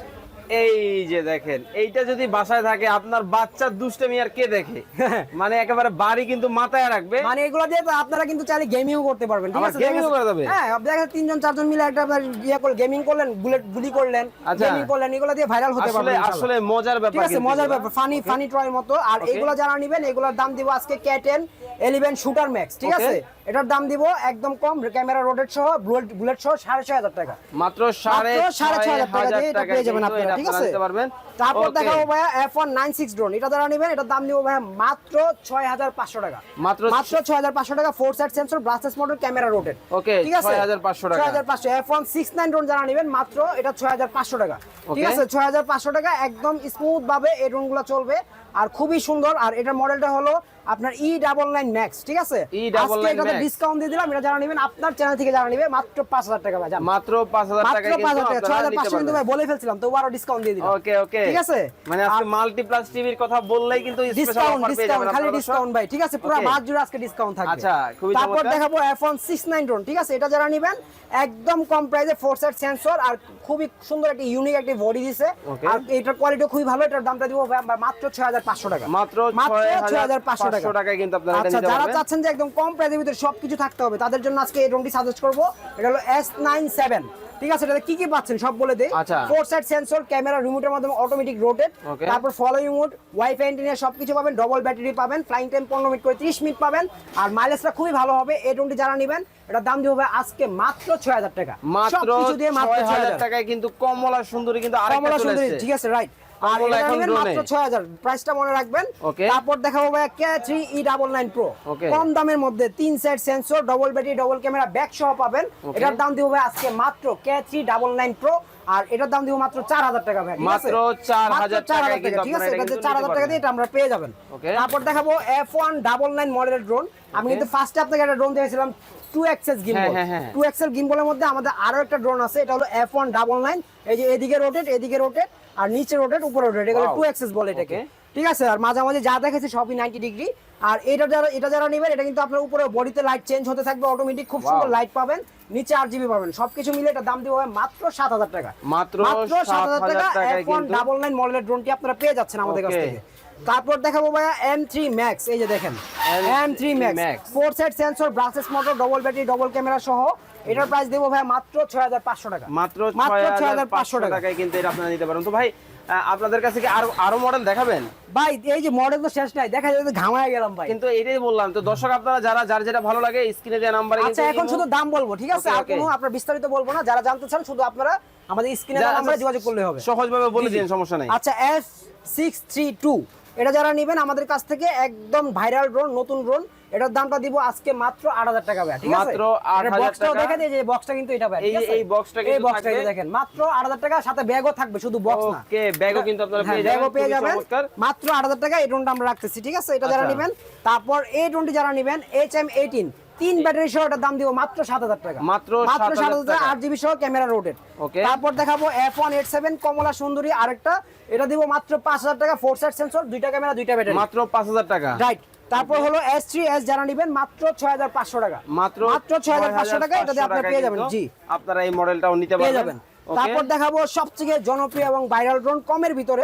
এই যে দেখেন এইটা যদি বাসায় থাকে আপনার বাচ্চার দুষ্টামি আর কে দেখে? (laughs) মানে একেবারে বাড়ি কিন্তু মাথায় রাখবে। মানে এগুলো দিয়ে আপনারা কিন্তু চাইলে গেমিংও করতে পারবেন ঠিক আছে? করা যাবে? হ্যাঁ দেখা তিনজন চারজন মিলে একটা আপনার ইয়ে করলেন গেমিং করলেন বুলেট গুলি করলেন আচ্ছা। গেমিং করলেন এগুলো দিয়ে ভাইরাল হতে ইনশাআল্লাহ। আসলে মজার ব্যাপার ঠিক আছে মজার ব্যাপার ফানি ফানি ট্রয়ের মতো। আর এগুলো যারা নেবেন এগুলোর দাম দিব আজকে K ten eleven shooter max ঠিক আছে? এটার দাম দিব একদম কম ক্যামেরা রোডেট সহ বুলেট সহ সাড়ে ছয় হাজার টাকা। মাত্র সাড়ে মাত্র সাড়ে ছয় হাজার টাকা দিয়ে এটা পেয়ে যাবেন আপনারা, ঠিক আছে? তারপর দেখাবো ভাইয়া F one nine six drone এটা যারা নেবেন এটার দাম দিব ভাইয়া মাত্র ছয় হাজার পাঁচশো টাকা। মাত্র মাত্র ছয় হাজার পাঁচশো টাকা four side sensor brushless motor camera Okay, ঠিক আছে? 6,500 টাকা। ছয় হাজার পাঁচশো F one six nine drone যারা নেবেন মাত্র এটা ছয় হাজার পাঁচশো টাকা। ঠিক আছে? ছয় হাজার পাঁচশো টাকা একদম স্মুথ ভাবে এই ড্রোনগুলো চলবে। আর খুবই সুন্দর। আর এটার মডেলটা হলো আপনার ই ডাবল নাইন ম্যাক্স ঠিক আছে? আজকে এটাতে ডিসকাউন্ট দিয়ে দিলাম। এটা যারা নেবেন আপনার চ্যানেল থেকে যারা নেবে মাত্র পাঁচ হাজার টাকা ভাই মাত্র পাঁচ হাজার মাত্র টাকা পাঁচ কিন্তু হাজার টাকা। ছয় আপনারা হাজার নিতে পাঁচশো কিন্তু ভাই বলে ফেলছিলাম তো আরও ডিসকাউন্ট দিয়ে দিলাম। ওকে ওকে। ঠিক আছে? মানে আজকে মাল্টি প্লাস টিভির কথা বললেই কিন্তু স্পেশাল ডিসকাউন্ট অফার পেয়ে ডিসকাউন্ট যাবেন খালি ডিসকাউন্ট ভাই ঠিক আছে? পুরো মাস জুড়ে আজকে ডিসকাউন্ট থাকবে। আচ্ছা, খুবই তারপর দেখাবো এফোন সিক্স নাইন ড্রোন ঠিক আছে? এটা যারা নেবেন একদম কম প্রাইসে ফোর সাইড সেন্সর আর খুবই সুন্দর একটা ইউনিক একটা বডি দিছে। আর এটার কোয়ালিটি খুবই ভালো এটার দামটা দিব মাত্র ছয় হাজার পাঁচশো টাকা। মাত্র মাত্র 6,500 6,500 টাকা। টাকায় কিন্তু আপনারা আচ্ছা যারা চাচ্ছেন যে একদম কম প্রাইসের ভিতরে সবকিছু থাকতে হবে তাদের জন্য আজকে এই সাজেস্ট করব। এটা হলো এস নাইন সেভেন ঠিক আছে কি কি পাচ্ছেন সব বলে দেই। ফোর সাইড সেন্সর ক্যামেরা রিমোটের মাধ্যমে অটোমেটিক রোটেট তারপর ফলোইং মোড ওয়াইফাই অ্যান্টেনা সবকিছু পাবেন ডবল ব্যাটারি পাবেন ফ্লাইং টাইম পনেরো মিনিট করে ত্রিশ মিনিট পাবেন। আর মাইলেজটা খুবই ভালো হবে এই টোনটি যারা নেবেন এটার দাম দিয়ে হবে আজকে মাত্র ছয় হাজার টাকা। মাত্র সবকিছু দিয়ে মাত্র ছয় ছয় হাজার। হাজার টাকায় কিন্তু কমলা সুন্দরী কিন্তু আরেকটা কমলা সুন্দরী ঠিক আছে রাইট আর এখন মাত্র ছয় হাজার। প্রাইসটা মনে রাখবেন। তারপর দেখাবো ভাইয়া K three E double nine pro Okay. কম দামের মধ্যে তিন sensor double battery double camera back সহ পাবেন। এটার দাম দিব ভাই আজকে মাত্র K three double nine pro আর এটার দাম দিব মাত্র চার হাজার টাকা ভাই? মাত্র 4,000 মাত্র 4,000 টাকায় কিন্তু ঠিক আছে? এটা এটা কিন্তু চার হাজার নিতে টাকা দিয়ে এটা আমরা পেয়ে যাবেন। তারপর দেখাবো এফ ওয়ান ডাবল নাইন মডেলের ড্রোন আমি কিন্তু ফার্স্টে আপনাকে একটা ড্রোন দিয়েছিলাম টু এক্সেস গিম্বল হ্যাঁ, হ্যাঁ, হ্যাঁ। টু এক্সেল গিম্বলের মধ্যে আমাদের আরও একটা ড্রোন আছে এটা হলো এফ ওয়ান ডাবল নাইন এই যে এদিকে রোটেট এদিকে রোটেট আর নিচে রোটেট উপরে রোটেট এগুলো টু এক্সেস বলে এটাকে। ঠিক আছে? আর মাঝামাঝি যা দেখেছি সবই নাইনটি ডিগ্রি আর এটা যারা এটা যারা নেবেন এটা কিন্তু আপনার উপরে বডিতে লাইট চেঞ্জ হতে থাকবে অটোমেটিক খুব সুন্দর লাইট পাবেন। নিচে আট জিবি পাবেন। সবকিছু মিলে এটা দাম দিব মাত্র সাত হাজার টাকা। মাত্র সাত হাজার টাকা ওয়ান ডাবল নাইন মডেলের ড্রোনটি আপনারা পেয়ে যাচ্ছেন আমাদের কাছ থেকে। তারপর দেখাবো ভাইয়া এম থ্রি ম্যাক্স এই যে দেখেন। M three Max। Max four side sensor brushless motor double battery double camera সহ। এটার প্রাইস দেবো ভাই মাত্র ছয় হাজার পাঁচশো টাকা। মাত্র মাত্র ছয় হাজার 6,500 পাঁচশো টাকা। টাকায় কিন্তু এটা আপনারা নিতে পারেন। তো ভাই আপনাদের কাছে কি আরও আরও মডেল দেখাবেন? ভাই এই যে মডেল তো শেষ নাই দেখা যায় ঘামায় গেলাম ভাই। কিন্তু এটাই বললাম তো দর্শক আপনারা যারা যার যেটা ভালো লাগে স্ক্রিনে দেওয়া নাম্বারে আচ্ছা এখন শুধু দাম বলব ঠিক আছে? আর কোনো আপনার বিস্তারিত বলব না। যারা জানতে চান শুধু আপনারা আমাদের স্ক্রিনে নাম্বারে যোগাযোগ করলে হবে। সহজভাবে বলে। দিন সমস্যা নাই। আচ্ছা এফ সিক্স থ্রি টু এটা যারা নেবেন আমাদের কাছ থেকে একদম ভাইরাল ড্রোন নতুন ড্রোন এটার দামটা দিব আজকে মাত্র আট হাজার টাকা ভাই ঠিক আছে? মাত্র 8,000 বক্সটাও টাকা। দেখে দিয়ে যে বক্সটা কিন্তু এটা ভাই এই ঠিক আছে? এই এই বক্সটা দেখেন মাত্র আট হাজার টাকা সাথে ব্যাগও থাকবে শুধু বক্স না। ওকে ব্যাগও কিন্তু আপনারা হ্যাঁ, পেয়ে যাবেন ব্যাগও পেয়ে যাবেন। মাত্র আট হাজার টাকা এই ড্রোনটা আমরা রাখতেছি ঠিক আছে? এটা যারা আচ্ছা। নেবেন তারপর এই ড্রোনটি যারা নেবেন এইচ এম এইটিন তিন ব্যাটারি সহ এটার দাম দিব মাত্র সাত হাজার টাকা। মাত্র মাত্র 7,000 সাত হাজার টাকা। আট জিবি সহ ক্যামেরা রোটেড তারপর দেখাবো এফ ওয়ান এইট সেভেন কমলা সুন্দরী আরেকটা। এটা দিব মাত্র পাঁচ হাজার টাকা ফোর সাইড সেন্সর দুইটা ক্যামেরা দুইটা ব্যাটারি মাত্র পাঁচ হাজার টাকা। রাইট তারপর হলো এস থ্রি এস যারা নেবেন মাত্র ছয় হাজার পাঁচশো টাকা। মাত্র মাত্র ছয় হাজার পাঁচশো টাকা এটা দিয়ে আপনারা পেয়ে যাবেন জি। আপনারা এই মডেলটাও নিতে পেয়ে পারবেন। যাবেন। তারপর দেখাবো সবথেকে জনপ্রিয় এবং ভাইরাল ড্রোন কমের ভিতরে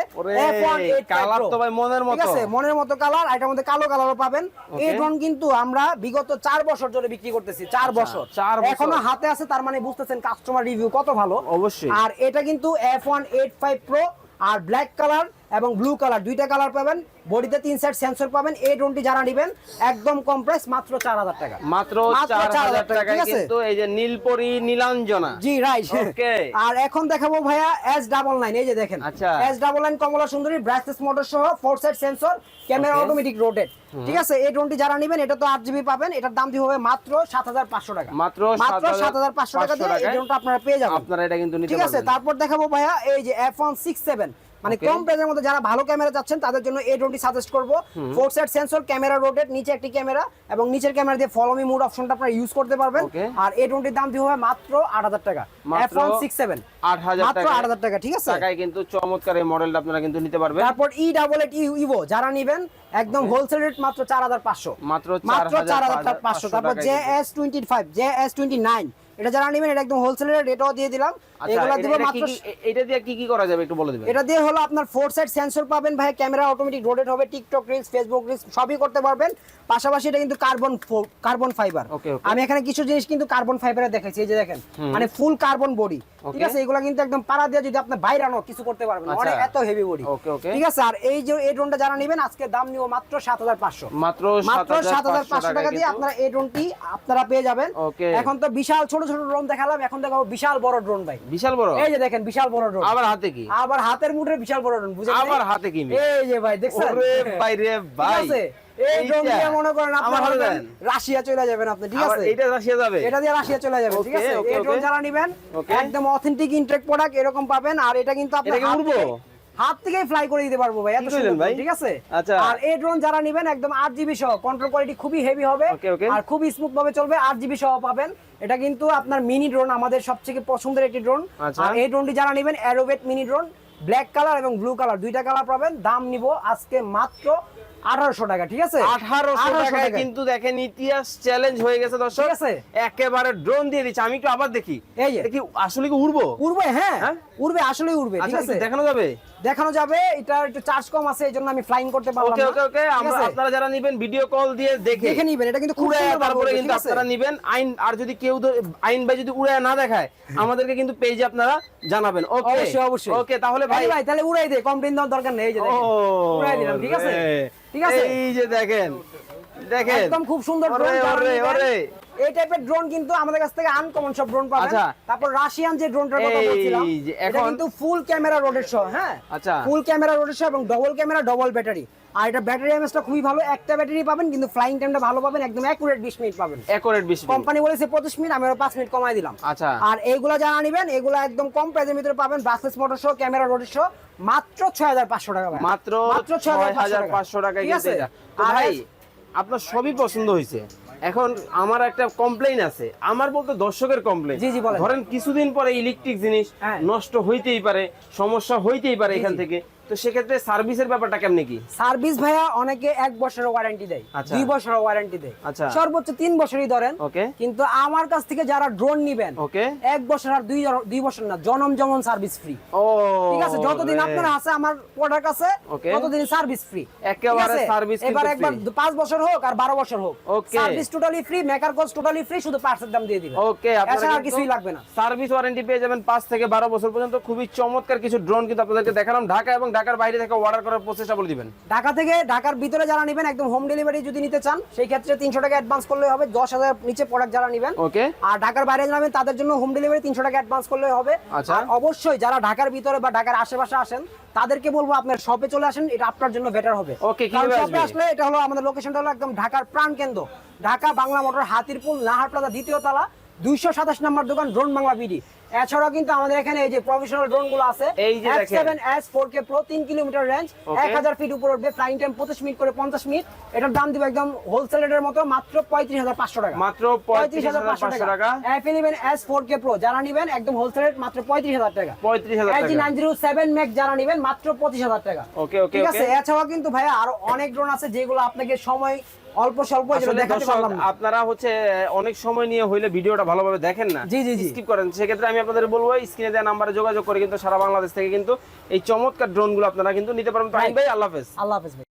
F185 কালার তো ভাই মনের মতো। ঠিক। আছে? মনের মতো কালার এটার মধ্যে কালো কালারও পাবেন। এই. ড্রোন কিন্তু আমরা বিগত চার বছর ধরে বিক্রি করতেছি চার বছর। চার বছর। এখনও হাতে আছে তার মানে বুঝতেছেন কাস্টমার রিভিউ কত ভালো। অবশ্যই। আর এটা কিন্তু F one eight five pro আর ব্ল্যাক কালার এবং ব্লু কালার দুইটা কালার পাবেন বডিতে তিন সাইড সেন্সর পাবেন এই ড্রোনটি যারা নেবেন একদম কম প্রাইস মাত্র চার হাজার টাকা। মাত্র চার হাজার টাকা? কিন্তু এই যে নীলপরি নীলাঞ্জনা। জি রাইট (laughs) আর এখন দেখাবো ভাইয়া এস ডাবল নাইন এই যে দেখেন। এস ডাবল নাইন কমলা সুন্দরী ব্রাইটনেস মোটর সহ four side sensor camera automatic rotate ঠিক আছে? এই ড্রোনটি যারা নেবেন এটা তো আট জিবি পাবেন এটার দাম দিয়ে হবে মাত্র সাত হাজার পাঁচশো টাকা। মাত্র মাত্র সাত হাজার পাঁচশো টাকা দিয়ে এই ড্রোনটা আপনারা পেয়ে যাবেন। আপনারা এটা কিন্তু ঠিক আছে? তারপর দেখাবো ভাইয়া এই যে এফ ওয়ান সিক্স সেভেন মানে কম প্রাইসের মধ্যে যারা ভালো ক্যামেরা চাচ্ছেন তাদের জন্য এই ড্রোনটি সাজেস্ট করব। Four side sensor camera rotate নিচে একটি ক্যামেরা এবং নিচের ক্যামেরা দিয়ে ফলো মি মুড অপশনটা আপনারা ইউজ করতে পারবেন। আর এই ড্রোনটির দাম দিয়ে হবে মাত্র আট হাজার টাকা। এফ ওয়ান সিক্স সেভেন আট হাজার টাকা। ঠিক আছে? টাকায় কিন্তু চমৎকার এই মডেলটা আপনারা কিন্তু নিতে পারবেন। তারপর ই ডাবল এইট ইভো যারা নিবেন একদম হোলসেল রেট মাত্র চার হাজার পাঁচশো। মাত্র চার হাজার পাঁচশো। তারপর J S twenty five J S twenty nine এটা যারা নিবেন এটা একদম হোলসেল রেট এটাও দিয়ে দিলাম। আচ্ছা এগুলো দিব মাত্র এটা দিয়ে কি কি করা যাবে একটু বলে দিবেন। এটা দিয়ে হলো আপনার ফোর সাইড সেন্সর পাবেন ভাই ক্যামেরা অটোমেটিক রোটেট হবে টিকটক রিলস ফেসবুক রিলস সবই করতে পারবেন। পাশাপাশি এটা কিন্তু কার্বন কার্বন ফাইবার. আমি এখানে কিছু জিনিস কিন্তু কার্বন ফাইবারে দেখেছি এই যে দেখেন। মানে ফুল কার্বন বডি ঠিক আছে? এগুলো কিন্তু একদম পাড়া দিয়ে যদি আপনি বাইরে আনো কিছু করতে পারবেন না। আচ্ছা। অনেক এত হেভি বডি. ঠিক আছে? আর এই যে এই ড্রোনটা যারা নেবেন আজকে দাম নিব মাত্র সাত হাজার পাঁচশো। মাত্র মাত্র সাত হাজার পাঁচশো টাকা দিয়ে আপনারা এই ড্রোনটি আপনারা পেয়ে যাবেন। এখন তো বিশাল ছোট ছোট ড্রোন দেখালাম এখন দেখাবো বিশাল বড় ড্রোন ভাই। বিশাল বড়? এই যে দেখেন বিশাল বড় ড্রোন আবার হাতে কি? আবার হাতের মুঠে বিশাল বড় ড্রোন বুঝেন আবার হাতে কি এই যে ভাই দেখছেন? ওরে ভাই রে ভাই। এই ড্রোন দিয়ে মনে করেন। রাশিয়া চলে যাবেন আপনি ঠিক আছে? এইটা রাশিয়া যাবে। এটা দিয়ে রাশিয়া চলে যাবেন ঠিক আছে? এই ড্রোন. যারা নেবেন একদম অথেন্টিক ইনটেক প্রোডাক্ট এরকম পাবেন আর এটা কিন্তু আপনি এটা হাত উড়বো? থেকে- হাত থেকেই ফ্লাই করে দিতে পারব ভাই এত সুন্দর ভাই? ঠিক আছে? আচ্ছা। আর এই ড্রোন যারা নেবেন একদম আট জিবি সহ কন্ট্রোল কোয়ালিটি খুবই হেভি হবে. আর খুবই স্মুথ ভাবে চলবে আট জিবি সহ পাবেন। এটা কিন্তু আপনার মিনি ড্রোন আমাদের সবথেকে পছন্দের একটি ড্রোন আচ্ছা। আর এই ড্রোনটি যারা নেবেন অ্যারোবেট মিনি ড্রোন ব্ল্যাক কালার এবং ব্লু কালার দুইটা কালার পাবেন দাম নিব আজকে মাত্র আঠারোশো টাকা ঠিক আছে আঠারোশো 1800 টাকায়। কিন্তু দেখেন ইতিহাস চ্যালেঞ্জ হয়ে গেছে দর্শক ঠিক আছে। একেবারে ড্রোন দিয়ে দিচ্ছে আমি একটু আবার দেখি এই যে। আসলে কি উড়বো উড়বো হ্যাঁ হ্যাঁ? উড়বে আসলেই উড়বে ঠিক আচ্ছা আছে? দেখানো যাবে? দেখানো যাবে এটা একটু চার্জ কম আছে এই জন্য আমি ফ্লাইং করতে পারলাম ওকে ওকে ওকে আমরা আপনারা যারা নেবেন ভিডিও কল দিয়ে দেখে। দেখে নিবেন এটা কিন্তু খুব সুন্দর তারপরে কিন্তু আপনারা নিবেন। আইন আর যদি কেউ আইন ভাই যদি উড়ে না দেখায় আমাদেরকে কিন্তু পেজে আপনারা জানাবেন। ওকে অবশ্যই অবশ্যই। ওকে তাহলে ভাই ভাই তাহলে উড়াই দে কমপ্লেন দেওয়ার দরকার নেই এই যে দেখেন। উড়াই দিলাম ঠিক আছে? ঠিক আছে? এই যে দেখেন দেখেন। একদম খুব সুন্দর ড্রোন ওরে, ওরে। এই টাইপের ড্রোন কিন্তু আমাদের কাছ থেকে আনকমন সব ড্রোন পাবেন আচ্ছা। তারপর রাশিয়ান যে ড্রোনটার কথা বলছিলাম এটা কিন্তু ফুল ক্যামেরা রোডের সহ হ্যাঁ আচ্ছা। ফুল ক্যামেরা রোডের সহ এবং ডবল ক্যামেরা ডবল ব্যাটারি আর এটা ব্যাটারি এমএসটা খুবই ভালো একটা ব্যাটারি পাবেন কিন্তু ফ্লাইং টাইমটা ভালো পাবেন একদম অ্যাকুরেট 20 মিনিট পাবেন অ্যাকোরেট বেশি কোম্পানি বলেছে 25 মিনিট আমি আরও 5 মিনিট কমাই দিলাম আচ্ছা আর এইগুলা যারা নিবেন এগুলা একদম কম প্রাইসের ভিতরে পাবেন ব্রাসলেস মোটর সহ ক্যামেরা রোডের সহ মাত্র 6500 টাকা। মাত্র মাত্র ছয় হাজার পাঁচশো টাকায় ঠিক কিন্তু আছে? এটা। তো ভাই আপনার সবই পছন্দ হয়েছে এখন আমার একটা কমপ্লেইন আছে। আমার বলতে দর্শকের কমপ্লেইন ধরেন কিছুদিন পরে ইলেকট্রিক জিনিস হ্যাঁ। নষ্ট হইতেই পারে সমস্যা হইতেই পারে এখান থেকে। তো সেক্ষেত্রে সার্ভিসের ব্যাপারটা কেমনে কি? সার্ভিস ভাইয়া অনেকে এক বছরের ওয়ারেন্টি দেয় আচ্ছা। দুই বছরের ওয়ারেন্টি দেয়। আচ্ছা। সর্বোচ্চ তিন বছরই ধরেন। ওকে। কিন্তু আমার কাছ থেকে যারা ড্রোন নিবেন ওকে। এক বছর আর দুই দুই বছর না জনম জমন সার্ভিস ফ্রি ও ঠিক আছে? যতদিন। আপনার আছে আমার প্রোডাক্ট আছে ততদিন সার্ভিস ফ্রি একেবারে কিন্তু এবার একবার পাঁচ বছর হোক আর বারো বছর হোক. Service totally free maker course totally free শুধু পার্টসের দাম দিয়ে দিবেন। ওকে আর কিছুই লাগবে না। সার্ভিস ওয়ারেন্টি পেয়ে যাবেন পাঁচ থেকে বারো বছর পর্যন্ত। খুবই চমৎকার কিছু ড্রোন কিন্তু আপনাদেরকে দেখালাম। ঢাকা এবং ঢাকার বাইরে থেকে অর্ডার করার প্রসেসটা বলে দিবেন। ঢাকা থেকে ঢাকার ভিতরে যারা নেবেন একদম হোম ডেলিভারি যদি নিতে চান সেই ক্ষেত্রে তিনশো টাকা অ্যাডভান্স করলে হবে দশ হাজার নিচে প্রোডাক্ট যারা নেবেন। ওকে আর ঢাকার বাইরে যাবেন তাদের জন্য হোম ডেলিভারি তিনশো টাকা অ্যাডভান্স করলে হবে। আচ্ছা। আর অবশ্যই যারা ঢাকার ভিতরে বা ঢাকার আশেপাশে আসেন তাদেরকে বলব আপনার শপে চলে আসেন এটা আপনার জন্য বেটার হবে। কীভাবে শপে আসলে এটা হলো আমাদের লোকেশনটা হলো একদম ঢাকার প্রাণ কেন্দ্র। ঢাকা বাংলা মোটর হাতিরপুল নাহার প্লাজা দ্বিতীয় তলা দুইশো সাতাশ নম্বর দোকান ড্রোন বাংলা বিডি এছাড়াও কিন্তু আমাদের এখানে এই যে প্রফেশনাল ড্রোনগুলো আছে এই যে দেখেন। Pro kilometre range Okay. এক হাজার ফিট উপর উঠবে ফ্লাইং টাইম পঁচিশ মিনিট করে পঞ্চাশ মিনিট এটার দাম দিব একদম হোলসেল রেটের মতো মাত্র পঁয়ত্রিশ হাজার পাঁচশো টাকা। মাত্র পঁয়ত্রিশ হাজার পাঁচশো টাকা। F11 S4K Pro যারা নিবেন একদম হোলসেল রেট মাত্র 35000 টাকা। পঁয়ত্রিশ হাজার LG টাকা। 907 Max যারা নিবেন মাত্র 25000 টাকা। ওকে ওকে ঠিক আছে? এছাড়াও কিন্তু ভাইয়া আরও অনেক ড্রোন আছে যেগুলো আপনাকে সময় অল্প স্বল্প দেখাতে পারলাম আপনারা হচ্ছে অনেক সময় নিয়ে হইলে ভিডিওটা ভালোভাবে দেখেন না। জি, জি। স্কিপ করেন। সেক্ষেত্রে আমি আপনাদের বলব স্ক্রিনে দেওয়া নাম্বারে যোগাযোগ করে কিন্তু সারা বাংলাদেশ থেকে কিন্তু এই চমৎকার ড্রোনগুলো আপনারা কিন্তু নিতে পারবেন। ভাই আল্লাহ হাফেজ। আল্লাহ হাফেজ